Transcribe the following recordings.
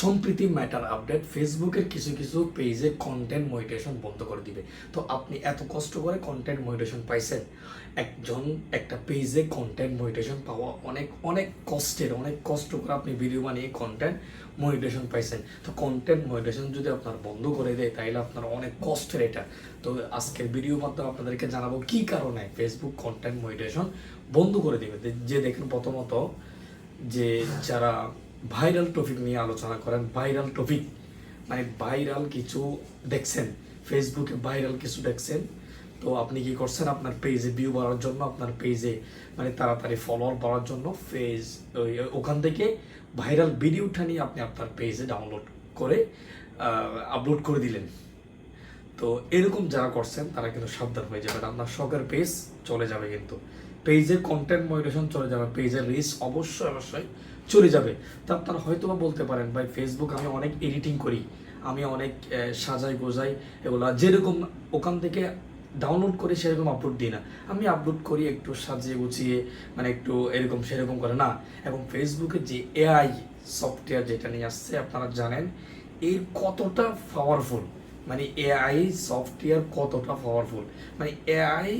সম্প্রীতি matter update ফেসবুকের কিছু কিছু পেজে কন্টেন্ট মনিটেশন বন্ধ করে দিবে। তো আপনি এত কষ্ট করে কন্টেন্ট মনিটেশন পাইছেন। একজন, একটা পেজে কন্টেন্ট মনিটেশন পাওয়া অনেক অনেক কষ্টের, অনেক কষ্ট করে আপনি ভিডিও বানিয়ে কন্টেন্ট মনিটেশন পাইছেন। তো কন্টেন্ট মনিটেশন যদি আপনার বন্ধ করে দেয় তাহলে আপনার অনেক কষ্টের এটা। তো আজকের ভিডিও মাধ্যমে আপনাদেরকে জানাব কি কারণে ফেসবুক কন্টেন্ট মনিটেশন বন্ধ করে দিবে। যে দেখেন প্রথমত যে যারা ভাইরাল টপিক নিয়ে আলোচনা করেন ভাইরাল টপিক মানে ভাইরাল কিছু দেখছেন ফেসবুকে ভাইরাল কিছু দেখছেন, তো আপনি কি করছেন? আপনার পেজে ভিউ বাড়ার জন্য, আপনার পেজে মানে তাড়াতাড়ি ফলোয়ার বাড়ার জন্য পেজ ওখান থেকে ভাইরাল ভিডিওটা নিয়ে আপনি আপনার পেজে ডাউনলোড করে আপলোড করে দিলেন। তো এরকম যারা করছেন, তারা কিন্তু সাবধান হয়ে যাবেন। আপনার শখের পেজ চলে যাবে কিন্তু। পেজের কন্টেন্ট মডারেশন চলে যাবে, পেজের রিস অবশ্যই অবশ্যই চলে যাবে। তা আপনারা হয়তো বলতে পারেন, ভাই ফেসবুক আমি অনেক এডিটিং করি, আমি অনেক সাজাই, গোজাই এগুলো, যেরকম ওখান থেকে ডাউনলোড করে সেরকম আপলোড দিই না। আমি আপলোড করি একটু সাজিয়ে গুছিয়ে মানে একটু এরকম সেরকম করে না। এবং ফেসবুকে যে এআই সফটওয়্যার যেটা নিয়ে আসছে, আপনারা জানেন, এর কতটা পাওয়ারফুল মানে এআই সফটওয়্যার কতটা পাওয়ারফুল মানে এআই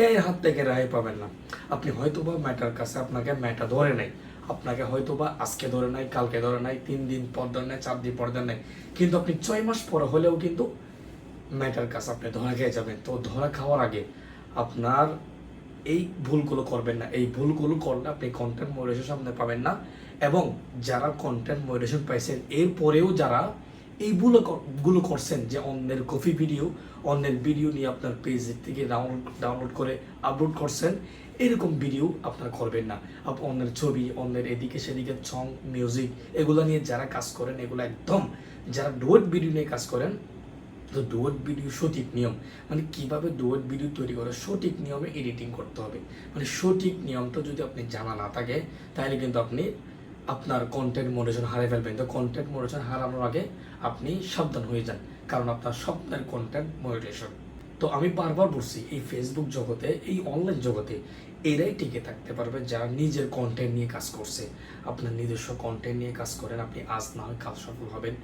এআই হাত থেকে রেহাই পাবেন না। আপনি হয়তো বা ম্যাটার কাছে আপনাকে ম্যাটা ধরে নাই, আপনাকে হয়তো বা আজকে ধরে নাই, কালকে ধরে নাই, তিন দিন পর ধরে নাই, চার দিন পর ধরে নাই। কিন্তু আপনি ছয় মাস পরে হলেও কিন্তু ম্যাটার কাছে আপনি ধরা খেয়ে যাবেন। তো ধরা খাওয়ার আগে আপনার এই ভুলগুলো করবেন না। এই ভুলগুলো করলে আপনি কন্টেন্ট মডারেশন সামনে পাবেন না। এবং যারা কন্টেন্ট মডারেশন পাইছেন, এরপরেও যারা এই ভুলো গুলো করছেন যে অন্যের কপি ভিডিও, অন্যের ভিডিও নিয়ে আপনার পেজ থেকে ডাউনলোড ডাউনলোড করে আপলোড করছেন, এরকম ভিডিও আপনারা করবেন না। অন্যের ছবি, অন্যের এদিকে সেদিকে সং মিউজিক এগুলো নিয়ে যারা কাজ করেন, এগুলো একদম যারা ডুয়েট ভিডিও নিয়ে কাজ করেন, তো ডুয়েট ভিডিও সঠিক নিয়ম। মানে কীভাবে ডুয়েট ভিডিও তৈরি করে? সঠিক নিয়মে এডিটিং করতে হবে। মানে সঠিক নিয়মটা যদি আপনি জানা না থাকে, তাহলে কিন্তু আপনি আপনার কন্টেন্ট মোডেশন হারিয়ে ফেলবেন। তো কন্টেন্ট মোডেশন হারানোর আগে আপনি সাবধান হয়ে যান, কারণ আপনার স্বপ্নের কন্টেন্ট মোডেশন তো আমি বারবার বলছি, এই ফেসবুক জগতে, এই অনলাইন জগতে এরাই টিকে থাকতে পারবে যারা নিজের কন্টেন্ট নিয়ে কাজ করছে। আপনার নিজস্ব কন্টেন্ট নিয়ে কাজ করেন, আপনি আজ না হয় কাজ সফল হবেন।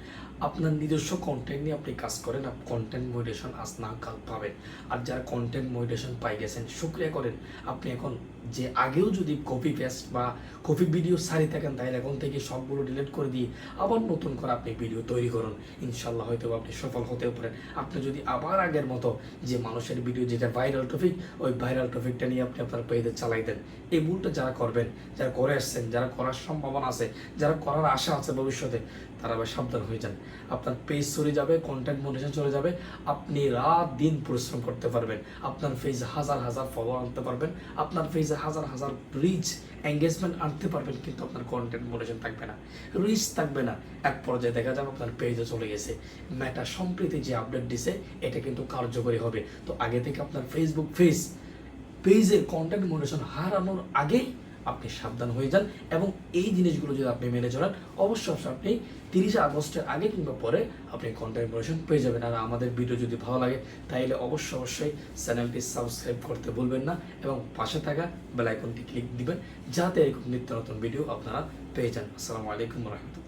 আপনার নিজস্ব কন্টেন্ট নিয়ে আপনি কাজ করেন কন্টেন্ট মোডেশন আজ না কাল পাবেন। আর যারা কন্টেন্ট মোডেশন পাই গেছেন, শুক্রিয়া করেন, আপনি এখন যে আগেও যদি কপি পেস্ট বা কপি ভিডিও সারি থাকেন, তাহলে এখন থেকে সবগুলো ডিলিট করে দিয়ে আবার নতুন করে আপনি ভিডিও তৈরি করুন। ইনশাল্লাহ হয়তো আপনি সফল হতেও পারেন। আপনি যদি আবার আগের মতো যে মানুষের ভিডিও যেটা ভাইরাল টপিক ওই ভাইরাল টপিকটা নিয়ে আপনি আপনার পেজে চালাই দেন। এই ভুলটা যারা করবেন, যারা করে আসছেন, যারা করার সম্ভাবনা আছে, যারা করার আশা আছে ভবিষ্যতে তারা আবার সাবধান হয়ে যান। আপনার পেজ চলে যাবে কন্টেন্ট মোটিভেশন চলে যাবে। আপনি রাত দিন পরিশ্রম করতে পারবেন। আপনার পেজে হাজার হাজার ফলোয়ার আনতে পারবেন। আপনার পেজে হাজার হাজার রিচ এঙ্গেজমেন্ট আনতে পারবেন, কিন্তু আপনার কন্টেন্ট মোটিভেশন থাকবে না। রিচ থাকবে না। এক পর্যায়ে দেখা যাবে আপনার পেজে চলে গেছে। মেটা সম্প্রীতি যে আপডেট দিছে, এটা কিন্তু কার্যকরী হবে। তো আগে থেকে আপনার ফেসবুক পেজ পেজের কন্টেন্ট মোটিভেশন হারানোর আগেই আপনি সাবধান হয়ে যান এবং এই জিনিসগুলো যদি আপনি মেনে চলেন অবশ্যই আপনি তিরিশে আগস্টের আগে কিংবা পরে আপনি কন্টেন্ট ইনফরমেশন পেয়ে যাবেন। আর আমাদের ভিডিও যদি ভালো লাগে তাহলে অবশ্যই অবশ্যই চ্যানেলটি সাবস্ক্রাইব করতে ভুলবেন না এবং পাশে থাকা বেলাইকনটি ক্লিক দিবেন, যাতে এরকম নিত্য নতুন ভিডিও আপনারা পেয়ে যান। আসসালামু আলাইকুম রহমতুল্লাহ।